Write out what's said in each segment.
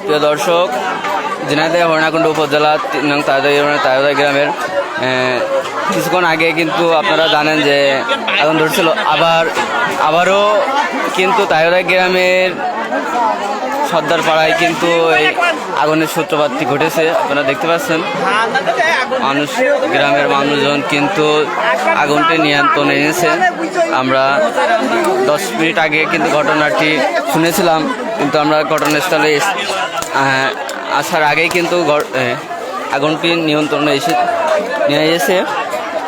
প্রিয় দর্শক জিনাদে হরিণাকুণ্ড উপজেলা নং তাজা গ্রামের কিছুক্ষণ আগে কিন্তু আপনারা জানেন যে আগুন ধরছিল। আবার আবারও কিন্তু তায়রা গ্রামের সর্দার পাড়ায় কিন্তু এই আগুনের সূত্রপাতটি ঘটেছে, আপনারা দেখতে পাচ্ছেন। মানুষ, গ্রামের মানুষজন কিন্তু আগুনটি নিয়ন্ত্রণে এনেছে। আমরা দশ মিনিট আগে কিন্তু ঘটনাটি শুনেছিলাম, কিন্তু আমরা ঘটনাস্থলে এস- আসার আগেই কিন্তু আগুনটি নিয়ন্ত্রণে এসে, নিয়ে এসে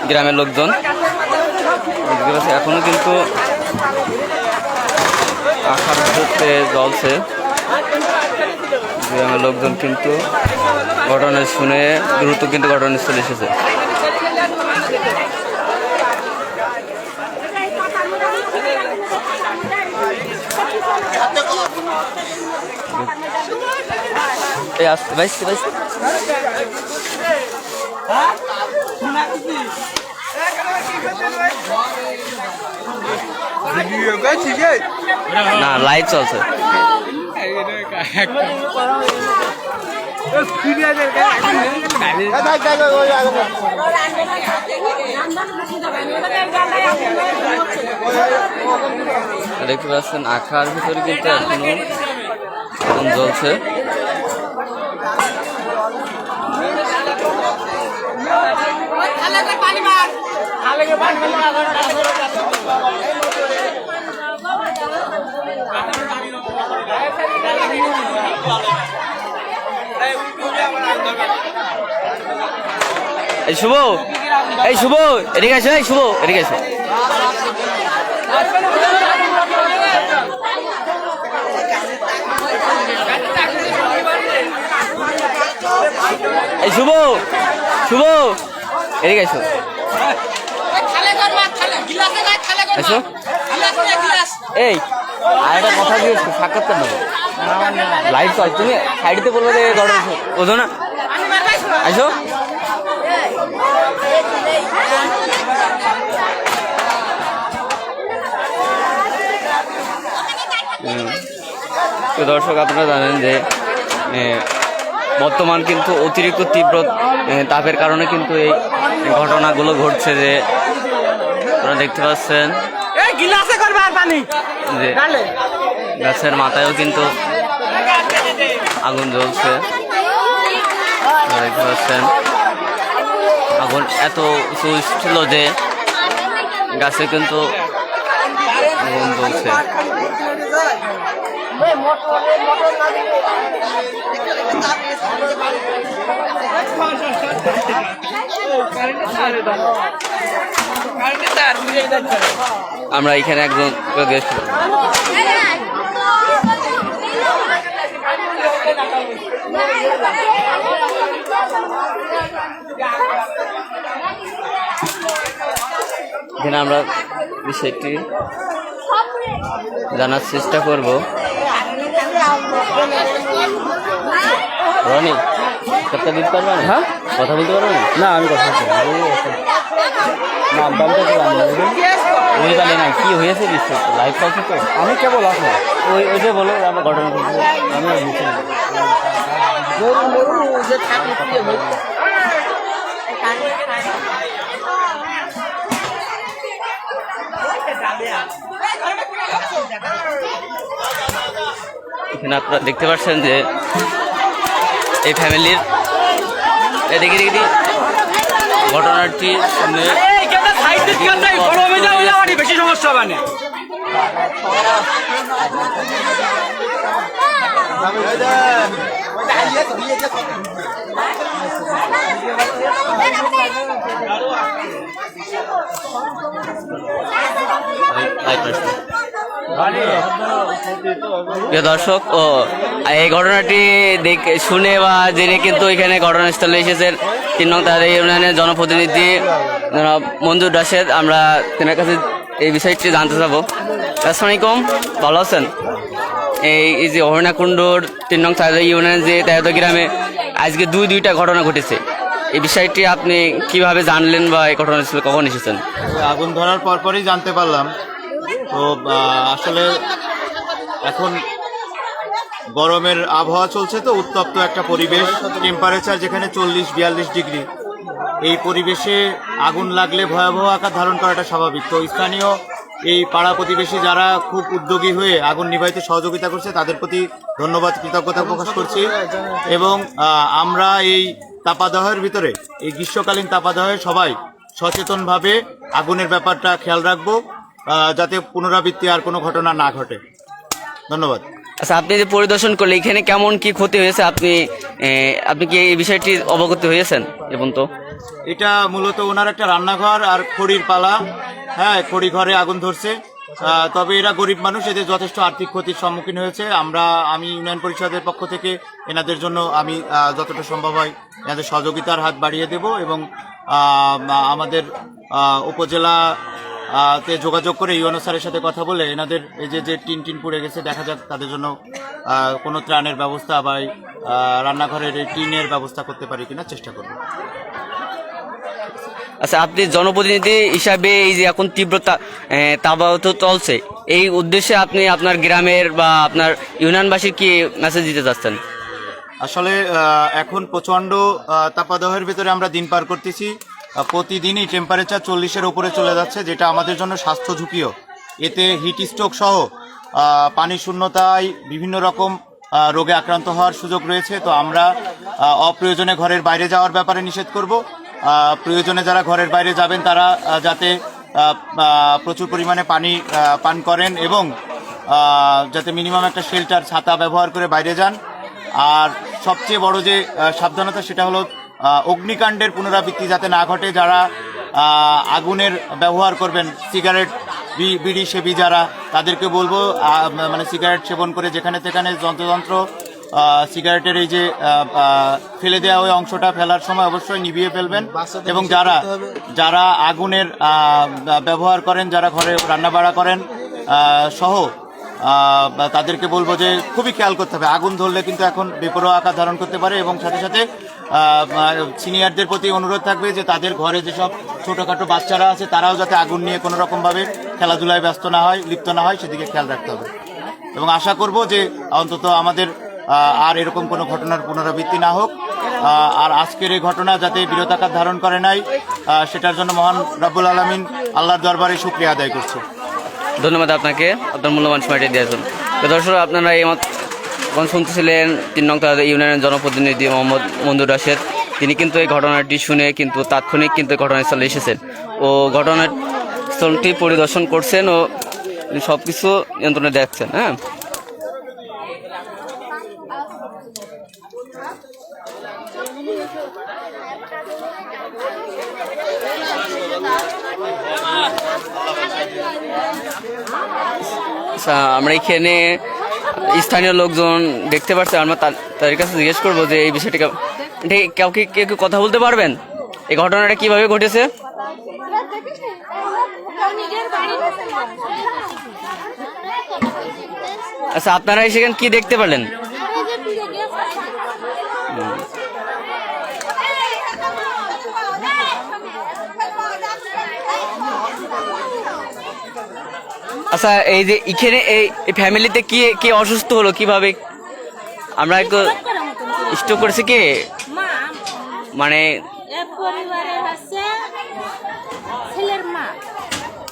গ্রামের লোকজন, দেখতে পাচ্ছি এখনও কিন্তু আশার ভিতরে জ্বলছে। গ্রামের লোকজন কিন্তু ঘটনা শুনে দ্রুত কিন্তু ঘটনাস্থলে এসেছে। এই বাইসতে বাইসতে না লাইভ চলছে। দেখতে পাচ্ছেন আখার ভিতরে কিন্তু এখনও জ্বলছে। এই শুভ এই শুভ, এদিকে আসো, এই শুভ, এদিকে আসো। এই শুভ শুভ, এদিকে আসো। এই, আর একটা কথা দিয়ে সাক্ষাৎকার নেব। লাইভ তুমি সাইডে বলবে যে না? আসো। তো দর্শক আপনারা জানেন যে বর্তমান কিন্তু অতিরিক্ত তীব্র তাপের কারণে কিন্তু এই ঘটনাগুলো ঘটছে যে আপনারা দেখতে পাচ্ছেন এই গিলাসে করবে আর পানি। যে গাছের মাথায়ও কিন্তু আগুন জ্বলছে। দেখতে এত উঁচু ছিল যে গাছে কিন্তু আগুন জ্বলছে। আমরা এখানে একজন গেস্ট এখানে আমরা বিষয়টি জানার চেষ্টা করব রনি কথা দিতে পারবে না হ্যাঁ কথা বলতে পারবে না না আমি কথা বলছি না। নাম দামটা ওই না, কি হয়েছে বিষয় লাইভ তো আমি কেবল আসব ওই ওইটা বলো, আমরা ঘটনা। এখানে আপনারা দেখতে পাচ্ছেন যে, এই ফ্যামিলির এদিকে, ঘটনাটি সামনে বেশি সমস্যা হবে আসছে। প্রিয় দর্শক, ও, এই ঘটনাটি দেখে, শুনে বা জেনে কিন্তু এখানে ঘটনাস্থলে এসেছেন তিন নং তাদের ইউনিয়নের জনপ্রতিনিধি মঞ্জুর রাশেদ। আমরা তেনার কাছে এই বিষয়টি জানতে চাবো। আসসালামু আলাইকুম, ভালো আছেন? এই যে হরিণাকুণ্ডর তিন নং তাদের ইউনিয়নের যে তেরোদা গ্রামে আজকে দুই দুইটা ঘটনা ঘটেছে। এই বিষয়টি আপনি কীভাবে জানলেন বা এই ঘটনা ছিল কখন এসেছেন? আগুন ধরার পর পরই জানতে পারলাম। তো আসলে এখন গরমের আবহাওয়া চলছে তো, উত্তপ্ত একটা পরিবেশ। টেম্পারেচার যেখানে চল্লিশ, বিয়াল্লিশ ডিগ্রি। এই পরিবেশে আগুন লাগলে ভয়াবহ আকার ধারণ করাটা স্বাভাবিক। তো স্থানীয় এই পাড়া প্রতিবেশী যারা খুব উদ্যোগী হয়ে আগুন নিভাইতে সহযোগিতা করছে তাদের প্রতি ধন্যবাদ কৃতজ্ঞতা প্রকাশ করছি। এবং আমরা এই তাপাদহের ভিতরে এই গ্রীষ্মকালীন তাপাদহে সবাই সচেতনভাবে আগুনের ব্যাপারটা খেয়াল রাখব যাতে পুনরাবৃত্তি আর কোনো ঘটনা না ঘটে। ধন্যবাদ। আচ্ছা আপনি যে পরিদর্শন করলে এখানে কেমন কি ক্ষতি হয়েছে? আপনি আপনি কি এই বিষয়টি অবগত হয়েছেন এবং তো এটা মূলত ওনার একটা রান্নাঘর আর খড়ির পালা। হ্যাঁ খড়ি ঘরে আগুন ধরছে। তবে এরা গরিব মানুষ, এদের যথেষ্ট আর্থিক ক্ষতির সম্মুখীন হয়েছে। আমরা, আমি ইউনিয়ন পরিষদের পক্ষ থেকে এনাদের জন্য আমি যতটা সম্ভব হয়, এনাদের সহযোগিতার হাত বাড়িয়ে দেব এবং আমাদের উপজেলা তে যোগাযোগ করে ইউএনও স্যারের সাথে কথা বলে এনাদের এই যে যে টিন টিন পড়ে গেছে, দেখা যাক তাদের জন্য কোনো ত্রাণের ব্যবস্থা বা রান্নাঘরের টিনের ব্যবস্থা করতে পারি কিনা, চেষ্টা করব। আচ্ছা আপনি জনপ্রতিনিধি হিসাবে এই যে এখন তীব্রতা তাবাহত চলছে এই উদ্দেশ্যে আপনি আপনার গ্রামের বা আপনার ইউনিয়নবাসী কি মেসেজ দিতে চাচ্ছেন? আসলে এখন প্রচণ্ড আহ, তাপাদহের ভিতরে আমরা দিন পার করতেছি। প্রতিদিনই টেম্পারেচার চল্লিশের উপরে চলে যাচ্ছে যেটা আমাদের জন্য স্বাস্থ্য ঝুঁকিও এতে হিট স্ট্রোক সহ পানি শূন্যতায় বিভিন্ন রকম রোগে আক্রান্ত হওয়ার সুযোগ রয়েছে। তো আমরা অপ্রয়োজনে ঘরের বাইরে যাওয়ার ব্যাপারে নিষেধ করব। প্রয়োজনে যারা ঘরের বাইরে যাবেন, তারা যাতে প্রচুর পরিমাণে পানি পান করেন এবং যাতে মিনিমাম একটা শেল্টার, ছাতা ব্যবহার করে বাইরে যান। আর সবচেয়ে বড় যে সাবধানতা সেটা হলো অগ্নিকাণ্ডের পুনরাবৃত্তি যাতে না ঘটে, যারা আগুনের ব্যবহার করবেন, সিগারেট বিড়ি সেবি যারা, তাদেরকে বলব মানে সিগারেট সেবন করে যেখানে সেখানে যন্ত্রযন্ত্র সিগারেটের এই যে ফেলে দেওয়া ওই অংশটা ফেলার সময় অবশ্যই নিভিয়ে ফেলবেন। এবং যারা যারা আগুনের ব্যবহার করেন, যারা ঘরে রান্নাবাড়া করেন সহ তাদেরকে বলব যে খুবই খেয়াল করতে হবে। আগুন ধরলে কিন্তু এখন বেপরোয়া আকার ধারণ করতে পারে এবং সাথে সাথে সিনিয়রদের প্রতি অনুরোধ থাকবে যে তাদের ঘরে যেসব ছোটোখাটো বাচ্চারা আছে, তারাও যাতে আগুন নিয়ে কোনো রকমভাবে খেলাধুলায় ব্যস্ত না হয়, লিপ্ত না হয়, সেদিকে খেয়াল রাখতে হবে। এবং আশা করব যে অন্তত আমাদের আর এরকম কোনো ঘটনার পুনরাবৃত্তি না হোক। আর আজকের এই ঘটনা যাতে বিরতাকার ধারণ করে নাই সেটার জন্য মহান রব্বুল আলমিন আল্লাহর দরবারে শুক্রিয়া আদায় করছে। ধন্যবাদ আপনাকে। আপনার মূল্যবান সময়টি দিয়েছেন দর্শক, আপনারা এই এখন শুনতেছিলেন তিন নং ইউনিয়নের জনপ্রতিনিধি মোহাম্মদ মন্দুর রাশেদ। তিনি কিন্তু এই ঘটনাটি শুনে কিন্তু তাৎক্ষণিক কিন্তু ঘটনাস্থলে এসেছেন। ও ঘটনাস্থলটি পরিদর্শন করছেন ও সব কিছু নিয়ন্ত্রণে দেখছেন হ্যাঁ? আমরা এখানে স্থানীয় লোকজন দেখতে পাচ্ছি আমরা তাদের কাছে জিজ্ঞেস করব যে এই বিষয়টি কাউকে কেউ কেউ কথা বলতে পারবেন? এই ঘটনাটা কীভাবে ঘটেছে? আচ্ছা আপনারা সেখানে কি দেখতে পেলেন? আচ্ছা এই যে এখানে এই ফ্যামিলিতে কি কি অসুস্থ হলো কীভাবে? আমরা একটু স্টোক করেছি কি? মানে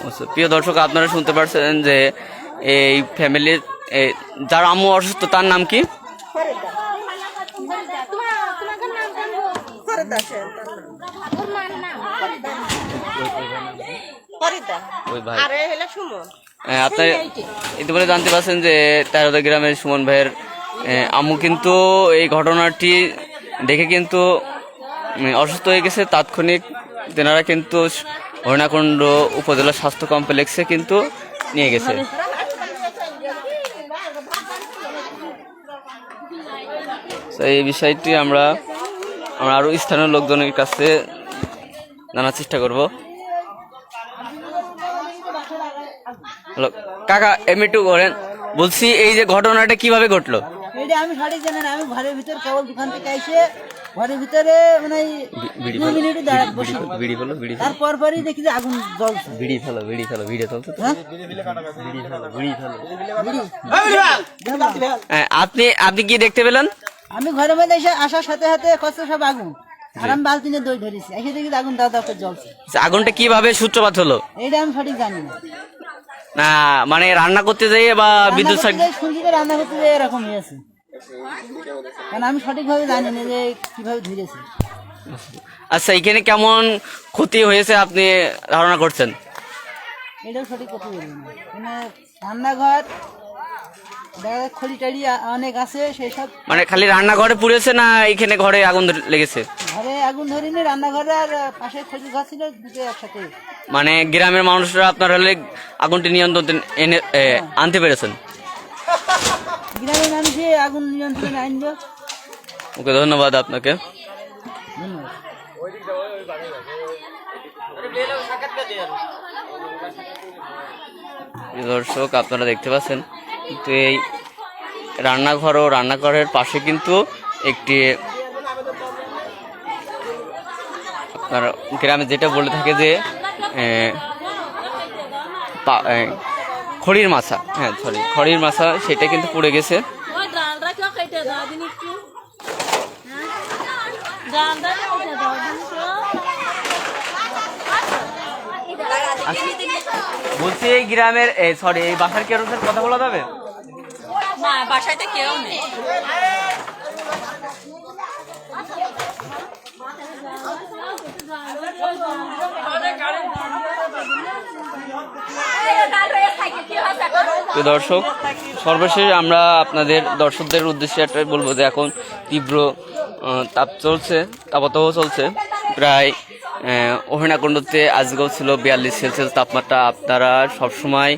আচ্ছা, প্রিয় দর্শক আপনারা শুনতে পারছেন যে এই ফ্যামিলির যার আম্মু অসুস্থ তার নাম কি? ওই ভাই। আরে হলো সুমন। আপনার ইতিমধ্যে জানতে পারছেন যে তেরোদা গ্রামের সুমন ভাইয়ের আম্মু কিন্তু এই ঘটনাটি দেখে কিন্তু অসুস্থ হয়ে গেছে। তাৎক্ষণিক তেনারা কিন্তু হরিণাকুণ্ড উপজেলা স্বাস্থ্য কমপ্লেক্সে কিন্তু নিয়ে গেছে। এই বিষয়টি আমরা আমরা আরও স্থানীয় লোকজনের কাছে জানার চেষ্টা করব। হ্যালো কাকা এমনি করেন বলছি এই যে ঘটনাটা কীভাবে ঘটলো? এইটা আমি সঠিক জানি না আমি ঘরের ভিতর কেবল দোকান থেকে এসে ঘরের ভিতরে মানে দু মিনিট দাঁড়া বসি। বিড়ি ফেলো বিড়ি ফেলো। তারপর পরই দেখি যে আগুন জ্বলছে। বিড়ি ফেলো বিড়ি ফেলো বিড়ি ফেলো বিড়ি ফেলো হ্যাঁ, আপনি আপনি কি দেখতে পেলেন? আমি ঘরের মধ্যে এসে আসার সাথে সাথে কষ্ট সব আগুন। আর আমি বালতি নিয়ে দই ধরেছি। এসে দেখি আগুন দাও দাও করে জ্বলছে আগুনটা কীভাবে সূত্রপাত হলো? এটা আমি সঠিক জানি না। না মানে রান্না করতে যাই বা বিদ্যুৎ যে রান্না করতে যাই এরকম হয়েছে। কারণ আমি সঠিকভাবে জানি না যে কীভাবে ধরেছে। আচ্ছা এখানে কেমন ক্ষতি হয়েছে আপনি ধারণা করছেন? এটাও সঠিক কথা বলব না মানে রান্নাঘর খড়ি টাড়ি অনেক আছে সেই সব মানে খালি রান্নাঘরে পুড়েছে না এখানে ঘরে আগুন লেগেছে? ঘরে আগুন ধরিনি রান্নাঘরে আর পাশে খড়ি ঘর ছিল দুটো একসাথে। মানে গ্রামের মানুষরা আপনার হলে আগুনটি নিয়ন্ত্রণ এনে আনতে পেরেছেন। গ্রামের মানুষে আগুন নিয়ন্ত্রণে আনলো ওকে ধন্যবাদ আপনাকে। দর্শক আপনারা দেখতে পাচ্ছেন কিন্তু এই রান্নাঘর ও রান্নাঘরের পাশে কিন্তু একটি আপনার গ্রামে যেটা বলে থাকে যে খড়ির মাছা। হ্যাঁ সরি খড়ির মাছা সেটা কিন্তু পুড়ে গেছে। বলছি এই গ্রামের সরি এই বাসার কেউ কথা বলা যাবে? না বাসায় তো কেউ নেই। দর্শক, সর্বশেষ আমরা আপনাদের দর্শকদের উদ্দেশ্যে একটা বলব যে এখন তীব্র তাপ চলছে তাপতাপ চলছে। প্রায় অহিনাকুণ্ডতে আজকেও ছিল বিয়াল্লিশ সেলসিয়াস তাপমাত্রা। আপনারা সবসময়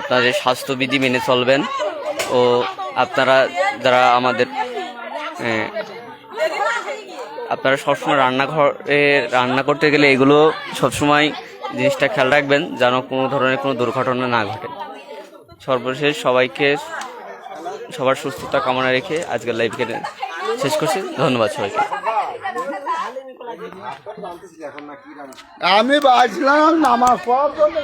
আপনাদের স্বাস্থ্যবিধি মেনে চলবেন ও আপনারা যারা আমাদের আপনারা সবসময় রান্নাঘরে রান্না করতে গেলে এগুলো সবসময় জিনিসটা খেয়াল রাখবেন যেন কোনো ধরনের কোনো দুর্ঘটনা না ঘটে। সর্বশেষ সবাইকে সবার সুস্থতা কামনা রেখে আজকের লাইভকে শেষ করছি। ধন্যবাদ সবাইকে। আমি বাজলাম পড়ার জন্য